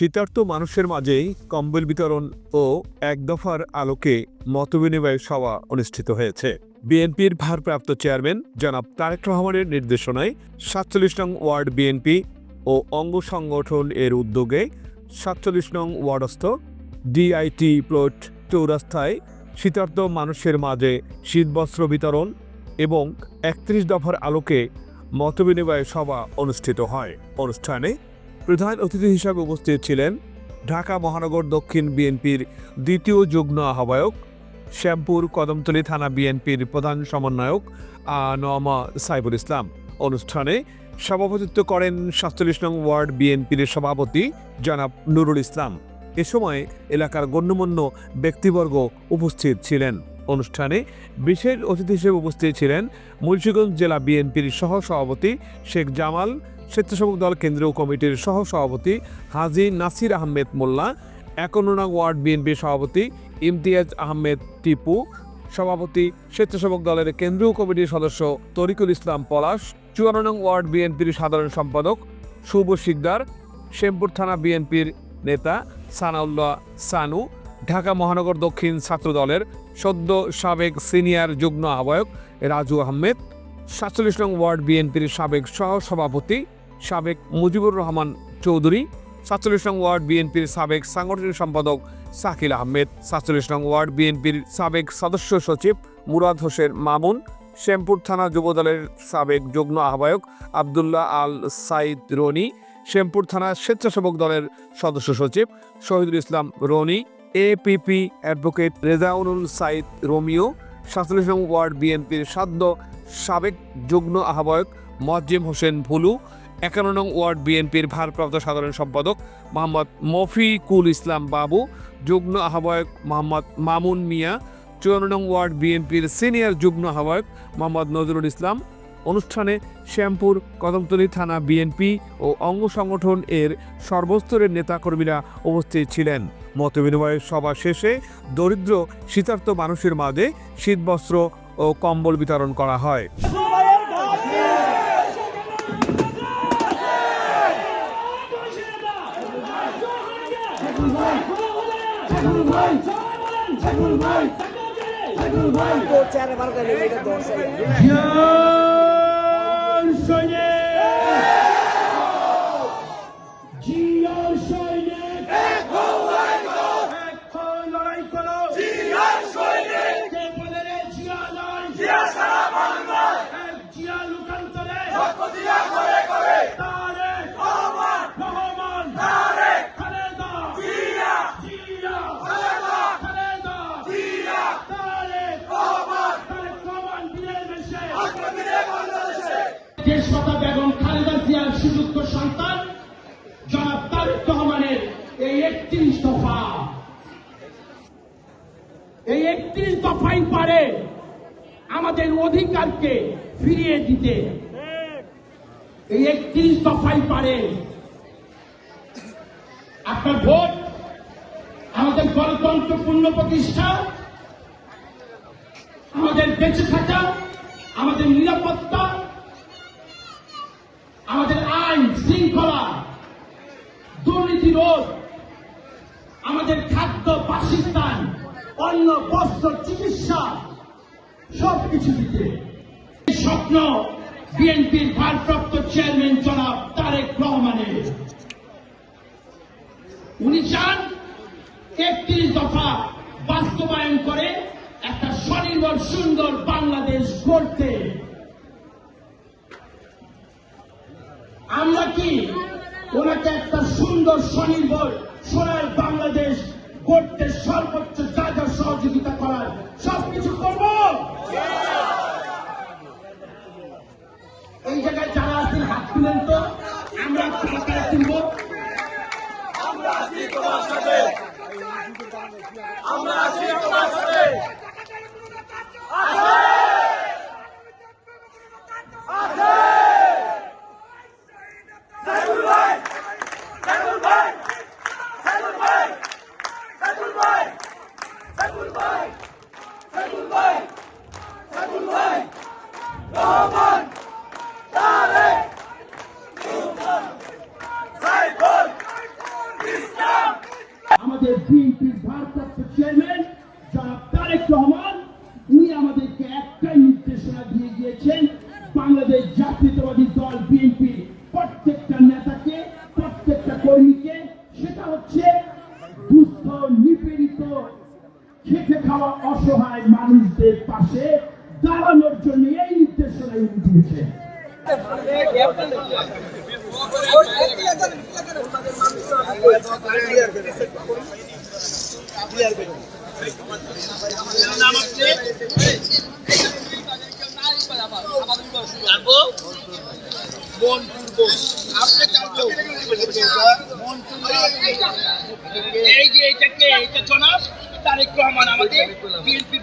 শীতার্ত মানুষের মাঝেই কম্বল বিতরণ ও এক দফার আলোকে মতবিনিময় সভা অনুষ্ঠিত হয়েছে। বিএনপির ভারপ্রাপ্ত চেয়ারম্যান জনাব তারেক রহমানের নির্দেশনায় সাতচল্লিশ নং ওয়ার্ড বিএনপি ও অঙ্গ সংগঠন এর উদ্যোগে সাতচল্লিশ নং ওয়ার্ডস্থ ডিআইটি প্লট চৌরাস্তায় শীতার্ত মানুষের মাঝে শীতবস্ত্র বিতরণ এবং একত্রিশ দফার আলোকে মতবিনিময় সভা অনুষ্ঠিত হয়। অনুষ্ঠানে প্রধান অতিথি হিসাবে উপস্থিত ছিলেন ঢাকা মহানগর দক্ষিণ বিএনপির দ্বিতীয় যুগ্ম আহ্বায়ক, শ্যামপুর কদমতলী থানা বিএনপির প্রধান সমন্বয়ক নমা সাইবুল ইসলাম। অনুষ্ঠানে সভাপতিত্ব করেন সাতচল্লিশ নং ওয়ার্ড বিএনপির সভাপতি জনাব নুরুল ইসলাম। এ সময় এলাকার গণ্যমান্য ব্যক্তিবর্গ উপস্থিত ছিলেন। অনুষ্ঠানে বিশেষ অতিথি হিসেবে উপস্থিত ছিলেন মুন্সিগঞ্জ জেলা বিএনপির সহ সভাপতি শেখ জামাল স্বেচ্ছাসেবক দল কেন্দ্রীয় কমিটির সহ সভাপতি হাজি নাসির আহমেদ মোল্লা একান্ন ওয়ার্ড বিএনপির সভাপতি ইমতিয়াজ আহমেদ টিপু, সভাপতি স্বেচ্ছাসেবক দলের কেন্দ্রীয় কমিটির সদস্য তরিকুল ইসলাম পলাশ চুয়ান্ন নং ওয়ার্ড বিএনপির সাধারণ সম্পাদক শুভ শিকদার, শ্যামপুর থানা বিএনপির নেতা সানাউল্লাহ সানু, ঢাকা মহানগর দক্ষিণ ছাত্র দলের সদ্য সাবেক সিনিয়র যুগ্ম আহ্বায়ক রাজু আহমেদ, সাতচল্লিশ নং ওয়ার্ড বিএনপির সাবেক সহ সভাপতি সাবেক মুজিবুর রহমান চৌধুরী, সাতচল্লিশ নং ওয়ার্ড বিএনপির সাবেক সাংগঠনিক সম্পাদক সাকিল আহমেদ, সাতচল্লিশ নং ওয়ার্ড বিএনপির সাবেক সদস্য সচিব মুরাদ হোসেন মামুন, শ্যামপুর থানা যুবদলের সাবেক যুগ্ম আহ্বায়ক আবদুল্লাহ আল সাইদ রনি, শ্যামপুর থানা স্বেচ্ছাসেবক দলের সদস্য সচিব Shahidul Islam Roni, APP advocate Rezaunul Sayeed Romeo, সাতচল্লিশ নং ওয়ার্ড বিএনপির সাদ্য সাবেক যুগ্ম আহ্বায়ক মজ্জিম হোসেন ভুলু একান্ন নং ওয়ার্ড বিএনপির ভারপ্রাপ্ত সাধারণ সম্পাদক মোহাম্মদ মফিকুল ইসলাম বাবু, যুগ্ম আহ্বায়ক মোহাম্মদ মামুন মিয়া, চুয়ান্ন নং ওয়ার্ড বিএনপির সিনিয়র যুগ্ম আহ্বায়ক মোহাম্মদ নজরুল ইসলাম। অনুষ্ঠানে শ্যামপুর কদমতলী থানা বিএনপি ও অঙ্গ সংগঠন এর সর্বস্তরের নেতাকর্মীরা উপস্থিত ছিলেন। মতবিনিময়ের সভা শেষে দরিদ্র শীতার্ত মানুষের মাঝে শীতবস্ত্র ও কম্বল বিতরণ করা হয়। চেয়ারে বার করে এটা দশ জিয়ার সৈনিক। জিয়ার সৈনিক। এক হয়ে লড়াই করো। কে সন্তান জনাব তারেক রহমানের এই একত্রিশ দফা। এই একত্রিশ দফাই পারে আমাদের অধিকারকে ফিরিয়ে দিতে। এই একত্রিশ দফাই পারে আপনার ভোট, আমাদের গণতন্ত্র পূর্ণ প্রতিষ্ঠা, আমাদের বেঁচে থাকা, আমাদের নিরাপত্তা শৃঙ্খলা, দুর্নীতি রোধ, আমাদের খাদ্য বাসস্থান, অন্ন, বস্ত্র, চিকিৎসা, সবকিছু দিতে। স্বপ্ন বিএনপির ভারপ্রাপ্ত চেয়ারম্যান জনাব তারেক রহমানের। উনি চান একত্রিশ দফা বাস্তবায়ন করে একটা স্বনির্ভর, সুন্দর বাংলাদেশ গড়তে আমরা কি? ওনাকে একটা সুন্দর স্বনির্ভর, সোনার বাংলাদেশ গড়তে সর্বোচ্চ যা যা সহযোগিতা করার, সবকিছু করব। এই জায়গায় যারা আছেন, হাত তুলেন তো। আমরা হাতটা তুলব। Saiful Islam! ভারপ্রাপ্ত চেয়ারম্যান জনাব তারেক রহমান, উনি আমাদেরকে একটাই নির্দেশনা দিয়ে গিয়েছেন, বাংলাদেশ জাতীয়তাবাদী দল বিএনপি প্রত্যেকটা নেতাকে, প্রত্যেকটা কর্মীকে, সেটা হচ্ছে দুস্থ, নিপীড়িত, খেটে খাওয়া অসহায় মানুষদের পাশে দাঁড়ানোর জন্য এই নির্দেশনা উনি দিয়েছেন। এই যে এটা জনাব তারেক রহমান আমাদের বিএনপির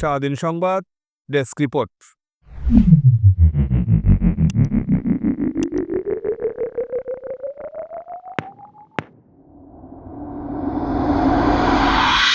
স্বাধীন সংবাদ ডেস্ক রিপোর্ট।